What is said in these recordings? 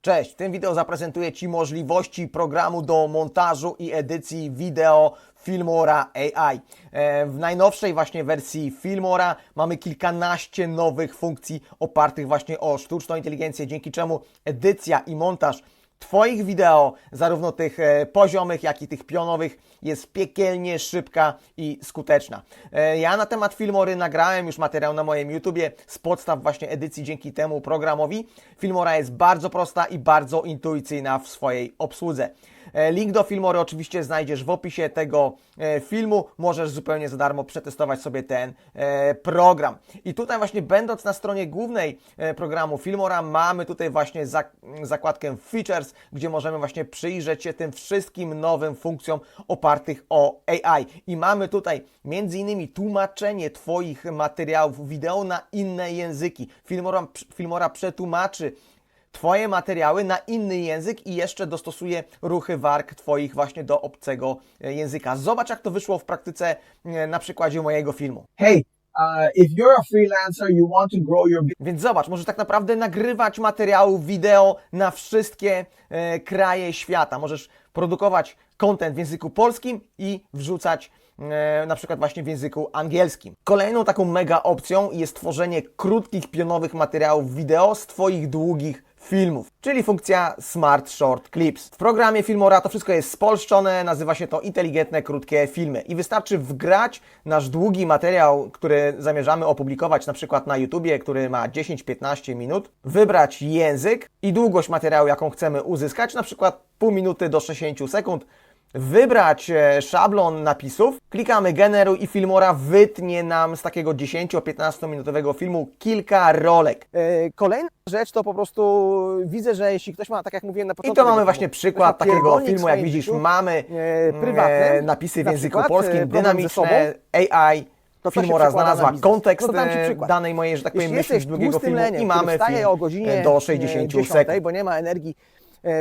Cześć, w tym wideo zaprezentuję Ci możliwości programu do montażu i edycji wideo Filmora AI. E, W najnowszej właśnie wersji Filmora mamy kilkanaście nowych funkcji opartych właśnie o sztuczną inteligencję, dzięki czemu edycja i montaż Twoich wideo, zarówno tych e, poziomych, jak i tych pionowych, jest piekielnie szybka i skuteczna. E, Ja na temat Filmory nagrałem już materiał na moim YouTubie z podstaw właśnie edycji dzięki temu programowi. Filmora jest bardzo prosta i bardzo intuicyjna w swojej obsłudze. E, Link do Filmory oczywiście znajdziesz w opisie tego e, filmu. Możesz zupełnie za darmo przetestować sobie ten e, program. I tutaj właśnie będąc na stronie głównej programu Filmora mamy tutaj właśnie zak zakładkę Features, gdzie możemy właśnie przyjrzeć się tym wszystkim nowym funkcjom opartych o AI. I mamy tutaj między innymi tłumaczenie Twoich materiałów wideo na inne języki. Filmora, Filmora przetłumaczy Twoje materiały na inny język i jeszcze dostosuje ruchy warg Twoich właśnie do obcego e, języka. Zobacz, jak to wyszło w praktyce e, na przykładzie mojego filmu. hey, uh, if you're a freelancer, you want to grow your Więc zobacz, możesz tak naprawdę nagrywać materiały wideo na wszystkie e, kraje świata. Możesz produkować content w języku polskim i wrzucać e, na przykład właśnie w języku angielskim. Kolejną taką mega opcją jest tworzenie krótkich, pionowych materiałów wideo z Twoich długich filmów, czyli funkcja Smart Short Clips. W programie Filmora to wszystko jest spolszczone, nazywa się to inteligentne, krótkie filmy i wystarczy wgrać nasz długi materiał, który zamierzamy opublikować na przykład na YouTubie, który ma 10-15 minut, wybrać język i długość materiału, jaką chcemy uzyskać, na przykład pół minuty do 60 sekund, wybrać e, szablon napisów, klikamy generuj i Filmora wytnie nam z takiego 10-15 minutowego filmu kilka rolek. E, Kolejna rzecz to po prostu widzę, że jeśli ktoś ma, tak jak mówiłem na I początku... to tego mamy właśnie przykład takiego filmu, jak widzisz, życiu, mamy e, napisy w na języku przykład, polskim, dynamiczne, AI, to Filmora znalazła kontekst to danej mojej, że tak powiem, myśli z tłustym filmu leniem, i mamy film o godzinie do e, 60 10, sekund. bo nie ma energii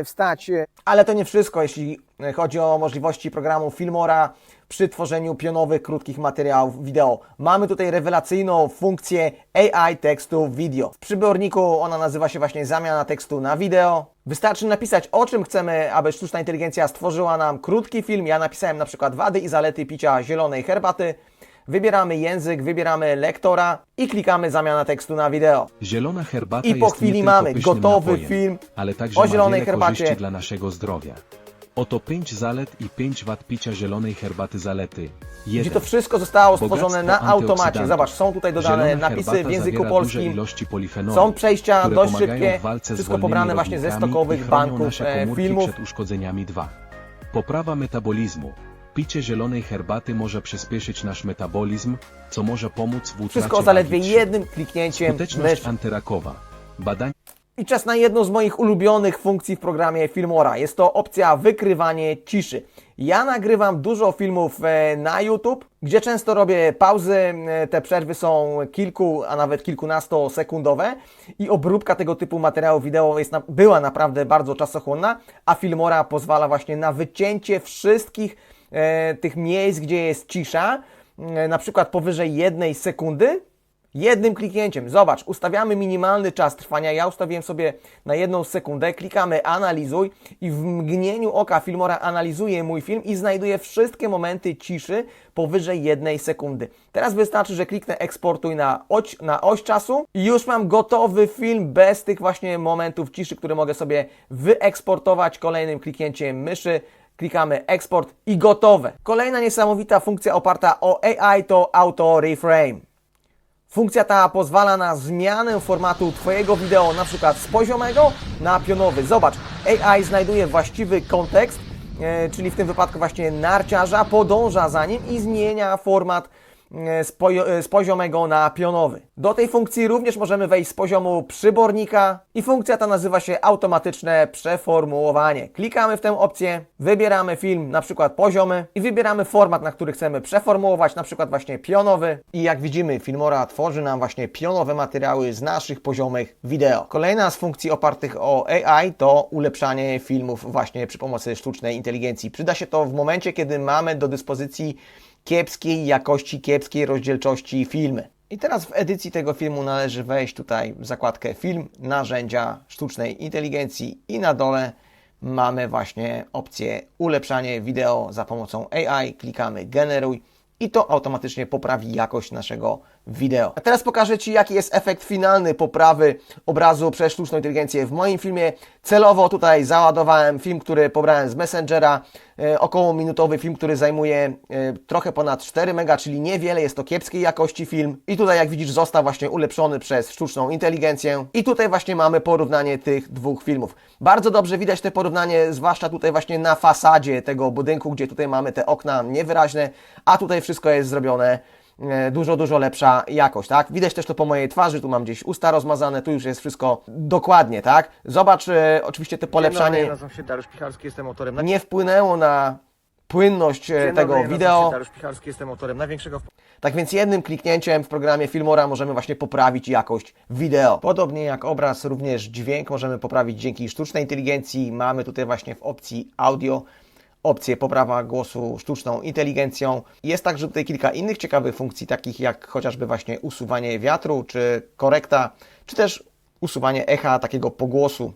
wstać. Ale to nie wszystko, jeśli chodzi o możliwości programu Filmora przy tworzeniu pionowych, krótkich materiałów wideo. Mamy tutaj rewelacyjną funkcję AI tekstu video. W przyborniku ona nazywa się właśnie zamiana tekstu na wideo. Wystarczy napisać o czym chcemy, aby sztuczna inteligencja stworzyła nam krótki film. Ja napisałem na przykład wady i zalety picia zielonej herbaty. Wybieramy język, wybieramy lektora i klikamy zamiana tekstu na wideo. Zielona herbata I po jest chwili mamy gotowy napojem, film ale także o zielonej herbacie. dla naszego zdrowia. Oto 5 zalet i 5 wad picia zielonej herbaty zalety. Gdzie 1. to wszystko zostało stworzone na automacie. Zobacz, są tutaj dodane Zielona napisy w języku polskim. polifenoli, Są przejścia dość szybkie, wszystko pobrane właśnie ze stokowych banków e, filmów. przed uszkodzeniami 2. Poprawa metabolizmu. Picie zielonej herbaty może przyspieszyć nasz metabolizm, co może pomóc w utracie Wszystko zaledwie jednym kliknięciem Skuteczność antyrakowa. Badania I czas na jedną z moich ulubionych funkcji w programie Filmora. Jest to opcja wykrywanie ciszy. Ja nagrywam dużo filmów e, na YouTube, gdzie często robię pauzy. E, Te przerwy są kilku, a nawet kilkunastosekundowe i obróbka tego typu materiału wideo jest była naprawdę bardzo czasochłonna, a Filmora pozwala właśnie na wycięcie wszystkich e, tych miejsc, gdzie jest cisza, na przykład powyżej jednej sekundy, Jednym kliknięciem. Zobacz, ustawiamy minimalny czas trwania. Ja ustawiłem sobie na jedną sekundę. Klikamy analizuj i w mgnieniu oka Filmora analizuje mój film i znajduje wszystkie momenty ciszy powyżej jednej sekundy. Teraz wystarczy, że kliknę eksportuj na oś, na oś czasu i już mam gotowy film bez tych właśnie momentów ciszy, które mogę sobie wyeksportować kolejnym kliknięciem myszy. Klikamy eksport i gotowe. Kolejna niesamowita funkcja oparta o AI to Auto Reframe. Funkcja ta pozwala na zmianę formatu Twojego wideo, na przykład z poziomego na pionowy. Zobacz, AI znajduje właściwy kontekst, e, czyli w tym wypadku właśnie narciarza, podąża za nim i zmienia format e, z poziomego na pionowy. Do tej funkcji również możemy wejść z poziomu przybornika i funkcja ta nazywa się automatyczne przeformułowanie. Klikamy w tę opcję, wybieramy film, na przykład poziomy i wybieramy format, na który chcemy przeformułować, na przykład właśnie pionowy. I jak widzimy, Filmora tworzy nam właśnie pionowe materiały z naszych poziomych wideo. Kolejna z funkcji opartych o AI to ulepszanie filmów właśnie przy pomocy sztucznej inteligencji. Przyda się to w momencie, kiedy mamy do dyspozycji kiepskiej jakości, kiepskiej rozdzielczości filmy. I teraz w edycji tego filmu należy wejść tutaj w zakładkę Film, narzędzia sztucznej inteligencji i na dole mamy właśnie opcję ulepszanie wideo za pomocą AI. Klikamy generuj i to automatycznie poprawi jakość naszego wideo. A teraz pokażę Ci, jaki jest efekt finalny poprawy obrazu przez sztuczną inteligencję. W moim filmie celowo tutaj załadowałem film, który pobrałem z Messengera, e, około minutowy film, który zajmuje e, trochę ponad 4 mega, czyli niewiele, jest to kiepskiej jakości film. I tutaj jak widzisz został właśnie ulepszony przez sztuczną inteligencję. I tutaj właśnie mamy porównanie tych dwóch filmów. Bardzo dobrze widać te porównanie, zwłaszcza tutaj właśnie na fasadzie tego budynku, gdzie tutaj mamy te okna niewyraźne, a tutaj wszystko jest zrobione e, dużo, dużo lepsza jakość, tak? Widać też to po mojej twarzy, tu mam gdzieś usta rozmazane, tu już jest wszystko dokładnie, tak? Zobacz, e, oczywiście te polepszanie nazywam się Dariusz Picharski, jestem autorem na... nie wpłynęło na płynność e, tego wideo. Dariusz Picharski, jestem autorem największego Tak więc jednym kliknięciem w programie Filmora możemy właśnie poprawić jakość wideo. Podobnie jak obraz, również dźwięk możemy poprawić dzięki sztucznej inteligencji. Mamy tutaj właśnie w opcji audio opcję poprawa głosu sztuczną inteligencją. Jest także tutaj kilka innych ciekawych funkcji, takich jak chociażby właśnie usuwanie wiatru, czy korekta, czy też usuwanie echa takiego pogłosu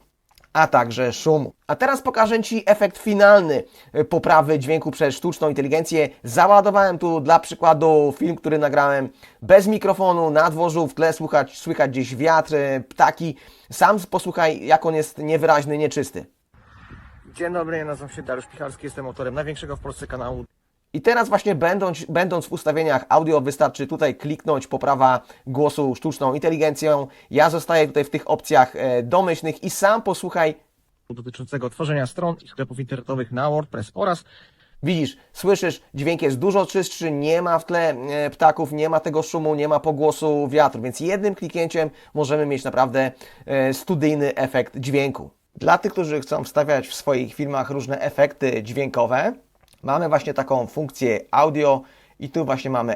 a także szumu. A teraz pokażę Ci efekt finalny poprawy dźwięku przez sztuczną inteligencję. Załadowałem tu dla przykładu film, który nagrałem bez mikrofonu, na dworzu, w tle słychać, słychać gdzieś wiatr, y, ptaki. Sam posłuchaj, jak on jest niewyraźny, nieczysty. Dzień dobry, ja nazywam się Dariusz Picharski, jestem autorem największego w Polsce kanału I teraz właśnie będąc, będąc w ustawieniach audio, wystarczy tutaj kliknąć poprawa głosu sztuczną inteligencją. Ja zostaję tutaj w tych opcjach e, domyślnych i sam posłuchaj, dotyczącego tworzenia stron i sklepów internetowych na WordPress oraz Widzisz, słyszysz, dźwięk jest dużo czystszy, nie ma w tle e, ptaków, nie ma tego szumu, nie ma pogłosu wiatru, więc jednym kliknięciem możemy mieć naprawdę e, studyjny efekt dźwięku. Dla tych, którzy chcą wstawiać w swoich filmach różne efekty dźwiękowe, mamy właśnie taką funkcję audio i tu właśnie mamy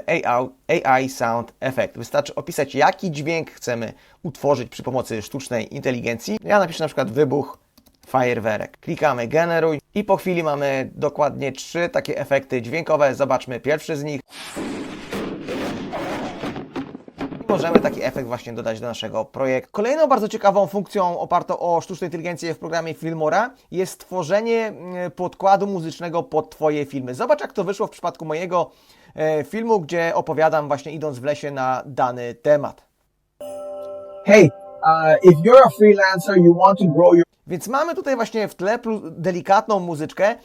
AI, Sound Effect. Wystarczy opisać, jaki dźwięk chcemy utworzyć przy pomocy sztucznej inteligencji. Ja napiszę na przykład wybuch fajerwerek. Klikamy generuj i po chwili mamy dokładnie trzy takie efekty dźwiękowe. Zobaczmy pierwszy z nich. Możemy taki efekt właśnie dodać do naszego projektu. Kolejną bardzo ciekawą funkcją opartą o sztuczną inteligencję w programie Filmora jest tworzenie mm, podkładu muzycznego pod Twoje filmy. Zobacz jak to wyszło w przypadku mojego e, filmu, gdzie opowiadam właśnie idąc w lesie na dany temat. Hey, uh, if you're a freelancer, you want to grow your Więc mamy tutaj właśnie w tle delikatną muzyczkę.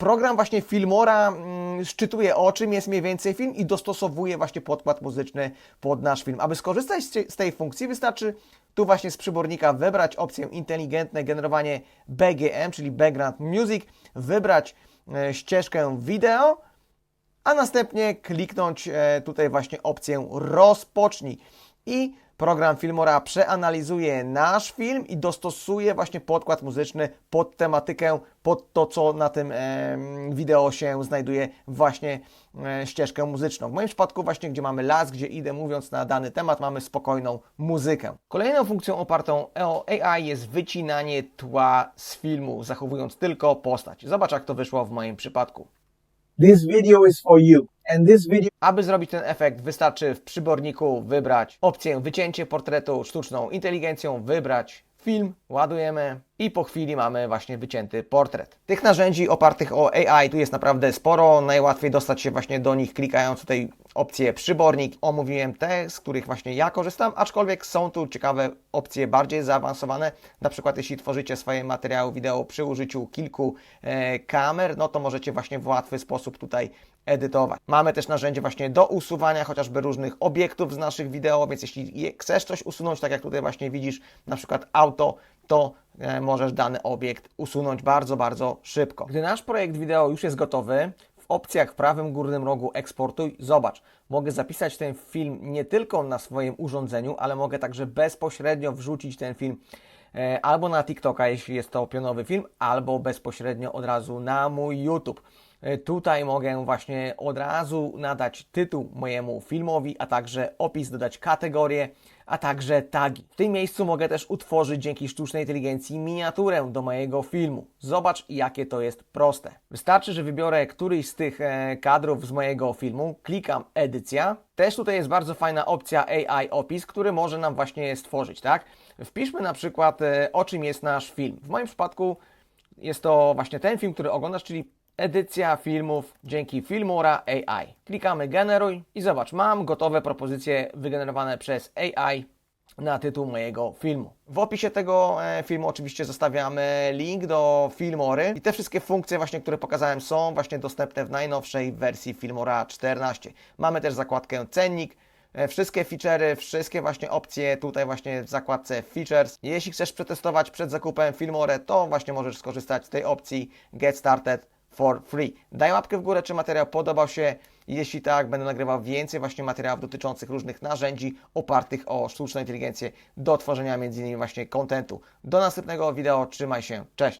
Program właśnie Filmora mm, szczytuje o czym jest mniej więcej film i dostosowuje właśnie podkład muzyczny pod nasz film. Aby skorzystać z tej funkcji wystarczy tu właśnie z przybornika wybrać opcję inteligentne generowanie BGM, czyli Background Music, wybrać e, ścieżkę wideo, a następnie kliknąć e, tutaj właśnie opcję rozpocznij i program Filmora przeanalizuje nasz film i dostosuje właśnie podkład muzyczny pod tematykę, pod to, co na tym em, wideo się znajduje, właśnie e, ścieżkę muzyczną. W moim przypadku właśnie, gdzie mamy las, gdzie idę mówiąc na dany temat, mamy spokojną muzykę. Kolejną funkcją opartą o AI jest wycinanie tła z filmu, zachowując tylko postać. Zobacz, jak to wyszło w moim przypadku. This video is for you. Video Aby zrobić ten efekt, wystarczy w przyborniku wybrać opcję wycięcie portretu sztuczną inteligencją, wybrać film, ładujemy i po chwili mamy właśnie wycięty portret. Tych narzędzi opartych o AI tu jest naprawdę sporo. Najłatwiej dostać się właśnie do nich klikając tutaj opcję przybornik. Omówiłem te, z których właśnie ja korzystam, aczkolwiek są tu ciekawe opcje bardziej zaawansowane. Na przykład jeśli tworzycie swoje materiały wideo przy użyciu kilku e, kamer, no to możecie właśnie w łatwy sposób tutaj edytować. Mamy też narzędzie właśnie do usuwania chociażby różnych obiektów z naszych wideo, więc jeśli je- chcesz coś usunąć, tak jak tutaj właśnie widzisz, na przykład auto, to e, możesz dany obiekt usunąć bardzo, bardzo szybko. Gdy nasz projekt wideo już jest gotowy, w opcjach w prawym górnym rogu eksportuj, zobacz, mogę zapisać ten film nie tylko na swoim urządzeniu, ale mogę także bezpośrednio wrzucić ten film e, albo na TikToka, jeśli jest to pionowy film, albo bezpośrednio od razu na mój YouTube. E, Tutaj mogę właśnie od razu nadać tytuł mojemu filmowi, a także opis, dodać kategorię, a także tagi. W tym miejscu mogę też utworzyć dzięki sztucznej inteligencji miniaturę do mojego filmu. Zobacz, jakie to jest proste. Wystarczy, że wybiorę któryś z tych e, kadrów z mojego filmu, klikam edycja. Też tutaj jest bardzo fajna opcja AI opis, który może nam właśnie stworzyć, tak? Wpiszmy na przykład, e, o czym jest nasz film. W moim przypadku jest to właśnie ten film, który oglądasz, czyli edycja filmów dzięki Filmora AI. Klikamy generuj i zobacz, mam gotowe propozycje wygenerowane przez AI na tytuł mojego filmu. W opisie tego e, filmu oczywiście zostawiamy link do Filmory i te wszystkie funkcje właśnie, które pokazałem są właśnie dostępne w najnowszej wersji Filmora 14. Mamy też zakładkę cennik, E, Wszystkie feature'y, wszystkie właśnie opcje tutaj właśnie w zakładce Features. Jeśli chcesz przetestować przed zakupem Filmore, to właśnie możesz skorzystać z tej opcji Get Started for Free. Daj łapkę w górę, czy materiał podobał się. Jeśli tak, będę nagrywał więcej właśnie materiałów dotyczących różnych narzędzi opartych o sztuczną inteligencję do tworzenia m.in. właśnie kontentu. Do następnego wideo, trzymaj się, cześć!